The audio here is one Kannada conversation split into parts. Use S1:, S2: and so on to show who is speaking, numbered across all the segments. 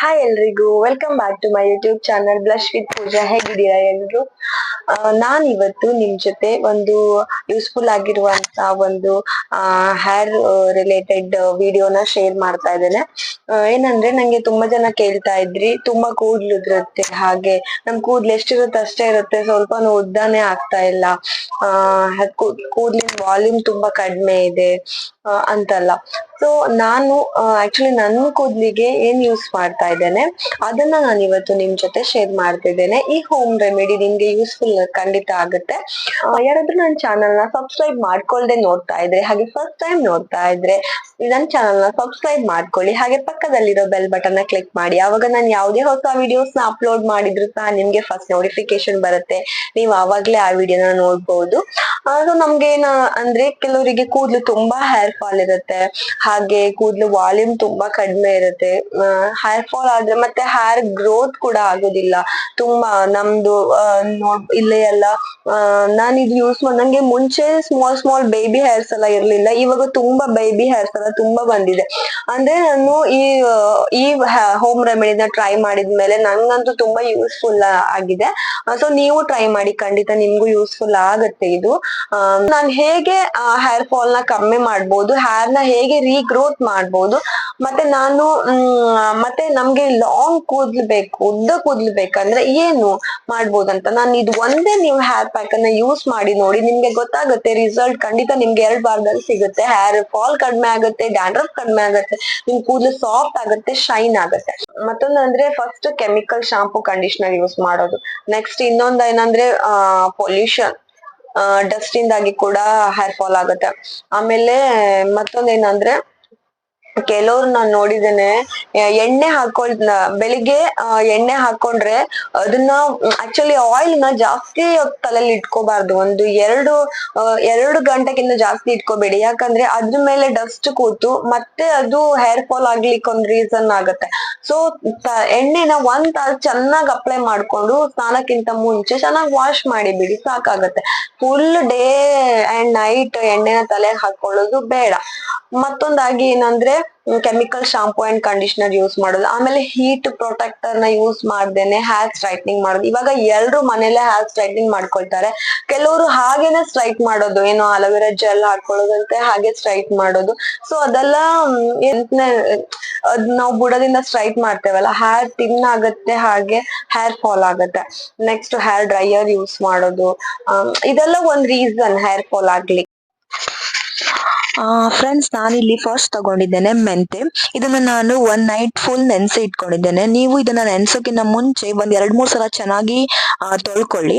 S1: ಹಾಯ್ ಎಲ್ರಿಗೂ welcome back to my YouTube channel blush with Pooja ಹೇಗಿದ್ದೀರಾ ಎಲ್ರು? ನಾನು ಇವತ್ತು ನಿಮ್ ಜೊತೆ ಒಂದು ಯೂಸ್ಫುಲ್ ಆಗಿರುವಂತ ಒಂದು ಹೇರ್ ರಿಲೇಟೆಡ್ ವಿಡಿಯೋನ ಶೇರ್ ಮಾಡ್ತಾ ಇದ್ದೇನೆ. ಏನಂದ್ರೆ ನಂಗೆ ತುಂಬಾ ಜನ ಕೇಳ್ತಾ ಇದ್ರಿ, ತುಂಬಾ ಕೂದ್ಲು ಇದ್ರತ್ತೆ, ಹಾಗೆ ನಮ್ ಕೂದ್ಲು ಎಷ್ಟಿರುತ್ತೆ ಅಷ್ಟೇ ಇರುತ್ತೆ ಸ್ವಲ್ಪ ಉದ್ದಾನೆ ಆಗ್ತಾ ಇಲ್ಲ. ಆ, ಕೂದ್ಲಿನ ವಾಲ್ಯೂಮ್ ತುಂಬಾ ಕಡಿಮೆ ಇದೆ. ಅಂತಲ್ಲ. ಸೊ ನಾನು ಆಕ್ಚುಲಿ ನನ್ನ ಕೂದಲಿಗೆ ಏನ್ ಯೂಸ್ ಮಾಡ್ತಾ ಇದ್ದೇನೆ, ಅದನ್ನ ನಾನು ಇವತ್ತು ನಿಮ್ ಜೊತೆ ಶೇರ್ ಮಾಡ್ತಿದ್ದೇನೆ ಈ ಹೋಮ್ ರೆಮಿಡಿ ನಿಮ್ಗೆ ಯೂಸ್ಫುಲ್ ಖಂಡಿತ ಆಗುತ್ತೆ. ಯಾರಾದ್ರೂ ನನ್ನ ಚಾನಲ್ನ ಸಬ್ಸ್ಕ್ರೈಬ್ ಮಾಡ್ಕೊಳ್ದೆ ನೋಡ್ತಾ ಇದ್ರೆ, ಹಾಗೆ ಫಸ್ಟ್ ಟೈಮ್ ನೋಡ್ತಾ ಇದ್ರೆ ನನ್ನ ಚಾನಲ್ನ ಸಬ್ಸ್ಕ್ರೈಬ್ ಮಾಡ್ಕೊಳ್ಳಿ. ಹಾಗೆ ಪಕ್ಕದಲ್ಲಿರೋ ಬೆಲ್ ಬಟನ್ನ ಕ್ಲಿಕ್ ಮಾಡಿ. ಅವಾಗ ನಾನು ಯಾವುದೇ ಹೊಸ ವಿಡಿಯೋಸ್ನ ಅಪ್ಲೋಡ್ ಮಾಡಿದ್ರು ಸಹ ನಿಮ್ಗೆ ಫಸ್ಟ್ ನೋಟಿಫಿಕೇಶನ್ ಬರುತ್ತೆ. ನೀವು ಆವಾಗ್ಲೇ ಆ ವಿಡಿಯೋನ ನೋಡ್ಬೋದು. ಅದು ನಮ್ಗೆ ಏನ ಅಂದ್ರೆ ಕೆಲವರಿಗೆ ಕೂದ್ಲು ತುಂಬಾ ಹೇರ್ ಫಾಲ್ ಇರುತ್ತೆ. ಹಾಗೆ ಕೂದ್ಲು ವಾಲ್ಯೂಮ್ ತುಂಬಾ ಕಡಿಮೆ ಇರುತ್ತೆ. ಹೇರ್ ಫಾಲ್ ಆದ್ರೆ ಮತ್ತೆ ಹೇರ್ ಗ್ರೋತ್ ಕೂಡ ಆಗೋದಿಲ್ಲ. ತುಂಬಾ ನಮ್ದು ನೋಡ್, ಇಲ್ಲೇ ಎಲ್ಲ ನಾನು ಇದು ಯೂಸ್ ಮಾಡಿ, ನಂಗೆ ಮುಂಚೆ ಸ್ಮಾಲ್ ಸ್ಮಾಲ್ ಬೇಬಿ ಹೇರ್ಸ್ ಎಲ್ಲ ಇರ್ಲಿಲ್ಲ, ಇವಾಗ ತುಂಬಾ ಬೇಬಿ ಹೇರ್ಸ್ ಎಲ್ಲ ತುಂಬಾ ಬಂದಿದೆ. ಅಂದ್ರೆ ನಾನು ಈ ಈ ಹೋಮ್ ರೆಮಿಡಿನ ಟ್ರೈ ಮಾಡಿದ್ಮೇಲೆ ನಂಗಂತೂ ತುಂಬಾ ಯೂಸ್ಫುಲ್ ಆಗಿದೆ. ಸೊ ನೀವು ಟ್ರೈ ಮಾಡಿ, ಖಂಡಿತ ನಿಮ್ಗೂ ಯೂಸ್ಫುಲ್ ಆಗುತ್ತೆ ಇದು. ನಾನು ಹೇಗೆ ಹೇರ್ ಫಾಲ್ನ ಕಮ್ಮಿ ಮಾಡ್ಬೋದು ಹೇರ್ನ ಹೇಗೆ ರೀಗ್ರೋತ್ ಮಾಡ್ಬೋದು ಮತ್ತೆ ನಾನು ಮತ್ತೆ ನಮ್ಗೆ ಲಾಂಗ್ ಕೂದ್ಲು ಬೇಕು, ಉದ್ದ ಕೂದ್ಲು ಬೇಕಂದ್ರೆ ಏನು ಮಾಡ್ಬೋದಂತ. ನಾನು ಇದು ಒಂದೇ ನೀವು ಹೇರ್ ಪ್ಯಾಕ್ ಅನ್ನ ಯೂಸ್ ಮಾಡಿ ನೋಡಿ ನಿಮ್ಗೆ ಗೊತ್ತಾಗುತ್ತೆ ರಿಸಲ್ಟ್ ಖಂಡಿತ ನಿಮ್ಗೆ ಎರಡ್ ಬಾರ್ದಲ್ಲಿ ಸಿಗುತ್ತೆ. ಹೇರ್ ಫಾಲ್ ಕಡಿಮೆ ಆಗುತ್ತೆ ಡ್ಯಾಂಡ್ರಫ್ ಕಡಿಮೆ ಆಗುತ್ತೆ, ನಿಮ್ ಕೂದಲು ಸಾಫ್ಟ್ ಆಗುತ್ತೆ ಶೈನ್ ಆಗುತ್ತೆ. ಮತ್ತೊಂದಂದ್ರೆ first chemical shampoo conditioner use ಮಾಡೋದು. ನೆಕ್ಸ್ಟ್ ಇನ್ನೊಂದ್ ಏನಂದ್ರೆ ಪೊಲ್ಯೂಷನ್ ಡಸ್ಟ್ ಇಂದಾಗಿ ಕೂಡ ಹೇರ್ ಫಾಲ್ ಆಗುತ್ತೆ. ಆಮೇಲೆ ಮತ್ತೊಂದ್ ಏನಂದ್ರೆ ಕೆಲವ್ರು ನಾನ್ ನೋಡಿದ್ದೇನೆ ಎಣ್ಣೆ ಹಾಕೊಳ್ ಬೆಳಿಗ್ಗೆ ಎಣ್ಣೆ ಹಾಕೊಂಡ್ರೆ ಅದನ್ನ ಆಕ್ಚುಲಿ ಆಯಿಲ್ನ ಜಾಸ್ತಿ ತಲೆಯಲ್ಲಿ ಇಟ್ಕೋಬಾರ್ದು. ಒಂದು ಎರಡು ಎರಡು ಗಂಟೆಗಿಂತ ಜಾಸ್ತಿ ಇಟ್ಕೋಬೇಡಿ. ಯಾಕಂದ್ರೆ ಅದ್ರ ಮೇಲೆ ಡಸ್ಟ್ ಕೂತು ಮತ್ತೆ ಅದು ಹೇರ್ ಫಾಲ್ ಆಗ್ಲಿಕ್ಕೆ ಒಂದು ರೀಸನ್ ಆಗುತ್ತೆ. ಸೊ ಎಣ್ಣೆನ ಒಂದ್ ತಾಸು ಚೆನ್ನಾಗಿ ಅಪ್ಲೈ ಮಾಡ್ಕೊಂಡು ಸ್ನಾನಕ್ಕಿಂತ ಮುಂಚೆ ಚೆನ್ನಾಗಿ ವಾಶ್ ಮಾಡಿ ಬಿಡಿ, ಸಾಕಾಗತ್ತೆ. ಫುಲ್ ಡೇ ಅಂಡ್ ನೈಟ್ ಎಣ್ಣೆನ ತಲೆಗೆ ಹಾಕೊಳ್ಳೋದು ಬೇಡ. ಮತ್ತೊಂದಾಗಿ ಏನಂದ್ರೆ chemical shampoo and conditioner use ಮಾಡೋದು. ಆಮೇಲೆ ಹೀಟ್ ಪ್ರೊಟೆಕ್ಟರ್ನ ಯೂಸ್ ಮಾಡ್ದೇನೆ ಹೇರ್ ಸ್ಟ್ರೈಟ್ನಿಂಗ್ ಮಾಡೋದು. ಇವಾಗ ಎಲ್ರು ಮನೇಲೆ ಹೇರ್ ಸ್ಟ್ರೈಟ್ನಿಂಗ್ ಮಾಡ್ಕೊಳ್ತಾರೆ. ಕೆಲವರು ಹಾಗೇನೆ ಸ್ಟ್ರೈಟ್ ಮಾಡೋದು. ಏನೋ ಅಲೋವೆರಾ ಜೆಲ್ ಹಾಕೊಳ್ಳೋದಂತೆ ಹಾಗೆ ಸ್ಟ್ರೈಟ್ ಮಾಡೋದು. ಸೊ ಅದೆಲ್ಲ ಅದ್ ನಾವು ಬುಡದಿಂದ ಸ್ಟ್ರೈಟ್ ಮಾಡ್ತೇವಲ್ಲ ಹೇರ್ ತಿನ್ ಆಗತ್ತೆ ಹಾಗೆ ಹೇರ್ ಫಾಲ್ ಆಗುತ್ತೆ. ನೆಕ್ಸ್ಟ್ ಹೇರ್ ಡ್ರೈಯರ್ ಯೂಸ್ ಮಾಡೋದು. ಇದೆಲ್ಲ ಒಂದ್ ರೀಸನ್ ಹೇರ್ ಫಾಲ್ ಆಗ್ಲಿಕ್ಕೆ ಫ್ರೆಂಡ್ಸ್ ನಾನಿಲ್ಲಿ ಫಸ್ಟ್ ತಗೊಂಡಿದ್ದೇನೆ, ಮೆಂತೆ. ಇದನ್ನ ನಾನು ಒನ್ ನೈಟ್ ಫುಲ್ ನೆನೆಸಿ ಇಟ್ಕೊಂಡಿದ್ದೇನೆ. ನೀವು ಇದನ್ನ ನೆನ್ಸೋಕ್ಕಿಂತ ಮುಂಚೆ ಒಂದ್ ಎರಡ್ ಮೂರ್ ಸಲ ಚೆನ್ನಾಗಿ ತೊಳ್ಕೊಳ್ಳಿ.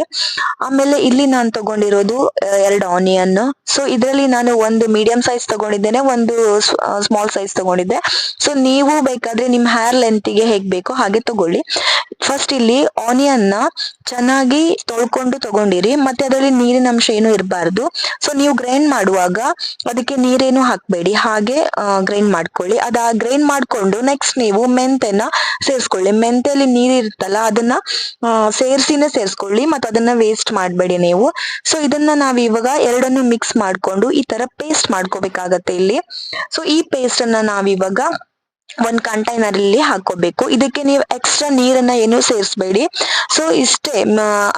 S1: ಆಮೇಲೆ ಇಲ್ಲಿ ನಾನು ತಗೊಂಡಿರೋದು ಎರಡು ಆನಿಯನ್ ಸೊ ಇದರಲ್ಲಿ ನಾನು ಒಂದು ಮೀಡಿಯಂ ಸೈಜ್ ತಗೊಂಡಿದ್ದೇನೆ, ಒಂದು ಸ್ಮಾಲ್ ಸೈಜ್ ತಗೊಂಡಿದ್ದೆ. ಸೊ ನೀವು ಬೇಕಾದ್ರೆ ನಿಮ್ ಹೇರ್ ಲೆಂತಿಗೆ ಹೇಗ್ ಬೇಕೋ ಹಾಗೆ ತಗೊಳ್ಳಿ. ಫಸ್ಟ್ ಇಲ್ಲಿ ಆನಿಯನ್ನ ಚೆನ್ನಾಗಿ ತೊಳ್ಕೊಂಡು ತಗೊಂಡಿರಿ. ಮತ್ತೆ ಅದರಲ್ಲಿ ನೀರಿನ ಅಂಶ ಏನು ಇರಬಾರ್ದು. ಸೊ ನೀವು ಗ್ರೈಂಡ್ ಮಾಡುವಾಗ ಅದಕ್ಕೆ ನೀರೇನು ಹಾಕ್ಬೇಡಿ. ಹಾಗೆ ಗ್ರೈಂಡ್ ಮಾಡ್ಕೊಳ್ಳಿ. ಅದ ಗ್ರೈಂಡ್ ಮಾಡ್ಕೊಂಡು ನೆಕ್ಸ್ಟ್ ನೀವು ಮೆಂತೆನ ಸೇರಿಸ್ಕೊಳ್ಳಿ. ಮೆಂತೆಯಲ್ಲಿ ನೀರು ಇರುತ್ತಲ್ಲ, ಅದನ್ನ ಸೇರ್ಸಿನೇ ಸೇರಿಸ್ಕೊಳ್ಳಿ. ಮತ್ತೆ ಅದನ್ನ ವೇಸ್ಟ್ ಮಾಡಬೇಡಿ ನೀವು. ಸೊ ಇದನ್ನ ನಾವ್ ಇವಾಗ ಎರಡನ್ನು ಮಿಕ್ಸ್ ಮಾಡ್ಕೊಂಡು ಈ ತರ ಪೇಸ್ಟ್ ಮಾಡ್ಕೋಬೇಕಾಗತ್ತೆ ಇಲ್ಲಿ. ಸೊ ಈ ಪೇಸ್ಟ್ ಅನ್ನ ನಾವಿವಾಗ ಒಂದ್ ಕಂಟೈನರ್ ಅಲ್ಲಿ ಹಾಕೋಬೇಕು ಇದಕ್ಕೆ ನೀವು ಎಕ್ಸ್ಟ್ರಾ ನೀರನ್ನ ಏನು ಸೇರಿಸಬೇಡಿ. ಸೊ ಇಷ್ಟೇ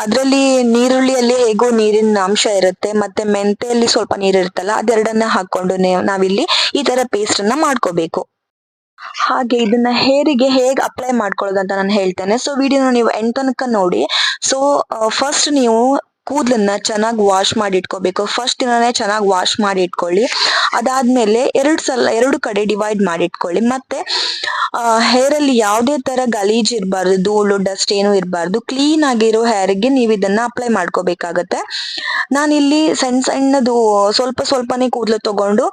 S1: ಅದರಲ್ಲಿ ನೀರುಳ್ಳಿಯಲ್ಲಿ ಹೇಗೋ ನೀರಿನ ಅಂಶ ಇರುತ್ತೆ, ಮತ್ತೆ ಮೆಂತೆಯಲ್ಲಿ ಸ್ವಲ್ಪ ನೀರು ಇರುತ್ತಲ್ಲ, ಅದೆರಡನ್ನ ಹಾಕೊಂಡು ನಾವಿಲ್ಲಿ ಈ ತರ ಪೇಸ್ಟ್ ಅನ್ನ ಮಾಡ್ಕೋಬೇಕು. ಹಾಗೆ ಇದನ್ನ ಹೇರಿಗೆ ಹೇಗೆ ಅಪ್ಲೈ ಮಾಡ್ಕೊಳ್ಳೋದಂತ ನಾನು ಹೇಳ್ತೇನೆ. ಸೊ ವಿಡಿಯೋನ ನೀವು ಎಂಡ್ ತನಕ ನೋಡಿ. ಸೊ ಫಸ್ಟ್ ನೀವು ಕೂದಲನ್ನ ಚೆನ್ನಾಗಿ ವಾಶ್ ಮಾಡಿ ಇಟ್ಕೋಬೇಕು. ಫಸ್ಟ್ ದಿನನೇ ಚೆನ್ನಾಗಿ ವಾಶ್ ಮಾಡಿ ಇಟ್ಕೊಳ್ಳಿ. ಅದಾದ್ಮೇಲೆ ಎರಡು ಸಲ, ಎರಡು ಕಡೆ ಡಿವೈಡ್ ಮಾಡಿ ಇಟ್ಕೊಳ್ಳಿ ಮತ್ತೆ ಹೇರ್ ಅಲ್ಲಿ ಯಾವುದೇ ತರ ಗಲೀಜ್ ಇರಬಾರ್ದು ಧೂಳು ಡಸ್ಟ್ ಏನು ಇರಬಾರ್ದು ಕ್ಲೀನ್ ಆಗಿರೋ ಹೇರ್ಗೆ ನೀವು ಇದನ್ನ ಅಪ್ಲೈ ಮಾಡ್ಕೋಬೇಕಾಗತ್ತೆ. ನಾನಿಲ್ಲಿ ಸಣ್ಣ ಸಣ್ಣದು, ಸ್ವಲ್ಪ ಸ್ವಲ್ಪನೇ ಕೂದಲು ತಗೊಂಡು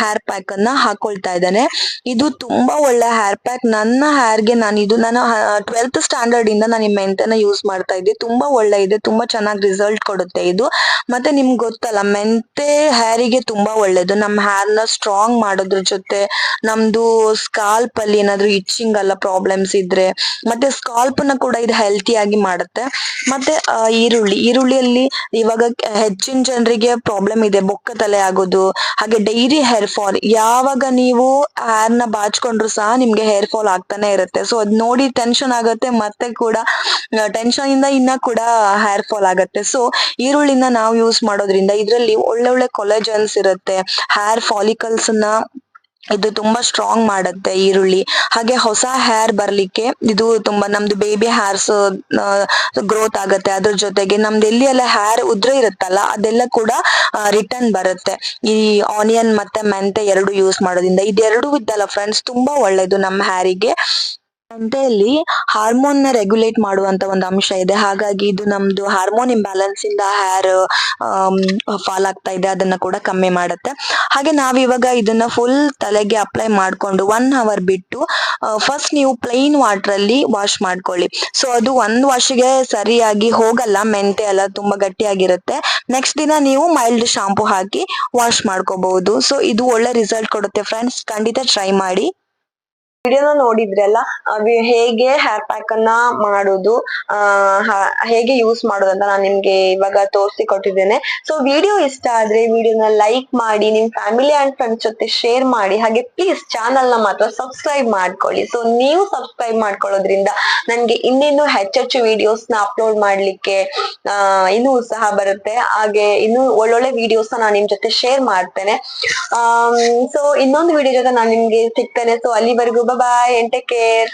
S1: ಹೇರ್ ಪ್ಯಾಕ್ ಅನ್ನ ಹಾಕೊಳ್ತಾ ಇದ್ದಾನೆ. ಇದು ತುಂಬಾ ಒಳ್ಳೆ ಹೇರ್ ಪ್ಯಾಕ್ ನನ್ನ ಹೇರ್ಗೆ ನಾನು ಇದು, ನಾನು ಟ್ವೆಲ್ತ್ ಸ್ಟ್ಯಾಂಡರ್ಡ್ ಇಂದ ನಾನು ಈ ಮೆಂತೆನ ಯೂಸ್ ಮಾಡ್ತಾ ಇದ್ದೆ. ತುಂಬಾ ಒಳ್ಳೆ ಇದೆ, ತುಂಬಾ ಚೆನ್ನಾಗಿ ರಿಸಲ್ಟ್ ಕೊಡುತ್ತೆ ಇದು. ಮತ್ತೆ ನಿಮ್ಗೆ ಗೊತ್ತಲ್ಲ ಮೆಂತೆ ಹೇರಿಗೆ ತುಂಬಾ ಒಳ್ಳೇದು. ನಮ್ ಹೇರ್ನ ಸ್ಟ್ರಾಂಗ್ ಮಾಡೋದ್ರ ಜೊತೆ ನಮ್ದು ಸ್ಕಾಲ್ಪ್
S2: ಅಲ್ಲಿ ಏನಾದ್ರು ಇಚ್ಚಿಂಗ್ ಅಲ್ಲ ಪ್ರಾಬ್ಲಮ್ಸ್ ಇದ್ರೆ ಮತ್ತೆ ಸ್ಕಾಲ್ಪ್ನ ಕೂಡ ಇದು ಹೆಲ್ತಿ ಆಗಿ ಮಾಡುತ್ತೆ. ಮತ್ತೆ ಈರುಳ್ಳಿ. ಈರುಳ್ಳಿಯಲ್ಲಿ ಇವಾಗ ಹೆಚ್ಚಿನ ಜನರಿಗೆ ಪ್ರಾಬ್ಲಮ್ ಇದೆ. ಬೊಕ್ಕ ತಲೆ ಆಗೋದು, ಹಾಗೆ ಡೈರಿ ಹೇರ್ ಫಾಲ್ ಯಾವಾಗ ನೀವು ಹೇರ್ನ ಬಾಚ್ಕೊಂಡ್ರು ಸಹ ನಿಮ್ಗೆ ಹೇರ್ ಫಾಲ್ ಆಗ್ತಾನೆ ಇರುತ್ತೆ. ಸೊ ಅದ್ ನೋಡಿ ಟೆನ್ಷನ್ ಆಗುತ್ತೆ, ಮತ್ತೆ ಕೂಡ ಟೆನ್ಷನ್ ಇಂದ ಇನ್ನ ಕೂಡ ಹೇರ್ ಫಾಲ್ ಆಗತ್ತೆ. ಸೊ ಈರುಳ್ಳಿನ ನಾವು ಯೂಸ್ ಮಾಡೋದ್ರಿಂದ ಇದ್ರಲ್ಲಿ ಒಳ್ಳೆ ಒಳ್ಳೆ ಕೊಲೆಜನ್ಸ್ ಇರುತ್ತೆ. ಹೇರ್ ಫಾಲಿಕಲ್ಸ್ನ ಇದು ತುಂಬಾ ಸ್ಟ್ರಾಂಗ್ ಮಾಡುತ್ತೆ ಈರುಳ್ಳಿ. ಹಾಗೆ ಹೊಸ ಹೇರ್ ಬರ್ಲಿಕ್ಕೆ ಇದು ತುಂಬಾ ನಮ್ದು ಬೇಬಿ ಹೇರ್ಸ್ ಗ್ರೋತ್ ಆಗುತ್ತೆ. ಅದ್ರ ಜೊತೆಗೆ ನಮ್ದು ಎಲ್ಲಿ ಎಲ್ಲ ಹೇರ್ ಉದ್ರ ಇರುತ್ತಲ್ಲ, ಅದೆಲ್ಲ ಕೂಡ ರಿಟರ್ನ್ ಬರುತ್ತೆ. ಈ ಆನಿಯನ್ ಮತ್ತೆ ಮೆಂತೆ ಎರಡು ಯೂಸ್ ಮಾಡೋದ್ರಿಂದ. ಇದೆರಡು ಇದ್ದಲ್ಲ ಫ್ರೆಂಡ್ಸ್ ತುಂಬಾ ಒಳ್ಳೇದು ನಮ್ಮ ಹೇರಿಗೆ ಮೆಂತೆಯಲ್ಲಿ ಹಾರ್ಮೋನ್ನ ರೆಗ್ಯುಲೇಟ್ ಮಾಡುವಂತ ಒಂದು ಅಂಶ ಇದೆ. ಹಾಗಾಗಿ ಇದು ನಮ್ದು ಹಾರ್ಮೋನ್ ಇಂಬ್ಯಾಲೆನ್ಸ್ ಇಂದ ಹೇರ್ ಫಾಲ್ ಆಗ್ತಾ ಇದೆ. ಅದನ್ನ ಕೂಡ ಕಮ್ಮಿ ಮಾಡುತ್ತೆ. ಹಾಗೆ ನಾವಿವಾಗ ಇದನ್ನ ಫುಲ್ ತಲೆಗೆ ಅಪ್ಲೈ ಮಾಡ್ಕೊಂಡು ಒನ್ ಅವರ್ ಬಿಟ್ಟು ಫಸ್ಟ್ ನೀವು ಪ್ಲೈನ್ ವಾಟರ್ ಅಲ್ಲಿ ವಾಶ್ ಮಾಡ್ಕೊಳ್ಳಿ. ಸೊ ಅದು ಒಂದ್ ವಾಶ್ಗೆ ಸರಿಯಾಗಿ ಹೋಗಲ್ಲ, ಮೆಂತೆ ಎಲ್ಲ ತುಂಬಾ ಗಟ್ಟಿಯಾಗಿರುತ್ತೆ. ನೆಕ್ಸ್ಟ್ ದಿನ ನೀವು ಮೈಲ್ಡ್ ಶಾಂಪೂ ಹಾಕಿ ವಾಶ್ ಮಾಡ್ಕೋಬಹುದು. ಸೊ ಇದು ಒಳ್ಳೆ ರಿಸಲ್ಟ್ ಕೊಡುತ್ತೆ ಫ್ರೆಂಡ್ಸ್ ಖಂಡಿತ ಟ್ರೈ ಮಾಡಿ. ವಿಡಿಯೋನ ನೋಡಿದ್ರಲ್ಲ ಹೇಗೆ ಹೇರ್ ಪ್ಯಾಕ್ ಅನ್ನ ಮಾಡೋದು ಹೇಗೆ ಯೂಸ್ ಮಾಡೋದು ಅಂತ ನಾನು ನಿಮ್ಗೆ ಇವಾಗ ತೋರಿಸಿ ಕೊಟ್ಟಿದ್ದೇನೆ ಸೊ ವಿಡಿಯೋ ಇಷ್ಟ ಆದ್ರೆ ವಿಡಿಯೋನ ಲೈಕ್ ಮಾಡಿ, ನಿಮ್ ಫ್ಯಾಮಿಲಿ ಅಂಡ್ ಫ್ರೆಂಡ್ಸ್ ಜೊತೆ ಶೇರ್ ಮಾಡಿ, ಹಾಗೆ ಪ್ಲೀಸ್ ಚಾನಲ್ನ ಮಾತ್ರ ಸಬ್ಸ್ಕ್ರೈಬ್ ಮಾಡ್ಕೊಳ್ಳಿ. ಸೊ ನೀವು ಸಬ್ಸ್ಕ್ರೈಬ್ ಮಾಡ್ಕೊಳ್ಳೋದ್ರಿಂದ ನನ್ಗೆ ಇನ್ನಿನ್ನು ಹೆಚ್ಚೆಚ್ಚು ವಿಡಿಯೋಸ್ನ ಅಪ್ಲೋಡ್ ಮಾಡ್ಲಿಕ್ಕೆ ಇನ್ನೂ ಉತ್ಸಾಹ ಬರುತ್ತೆ. ಹಾಗೆ ಇನ್ನು ಒಳ್ಳೊಳ್ಳೆ ವಿಡಿಯೋಸ್ ನಾನು ನಿಮ್ ಜೊತೆ ಶೇರ್ ಮಾಡ್ತೇನೆ. ಸೊ ಇನ್ನೊಂದು ವಿಡಿಯೋ ಜೊತೆ ನಾನು ನಿಮ್ಗೆ ಸಿಗ್ತೇನೆ. ಸೊ ಅಲ್ಲಿವರೆಗೂ bye and take care.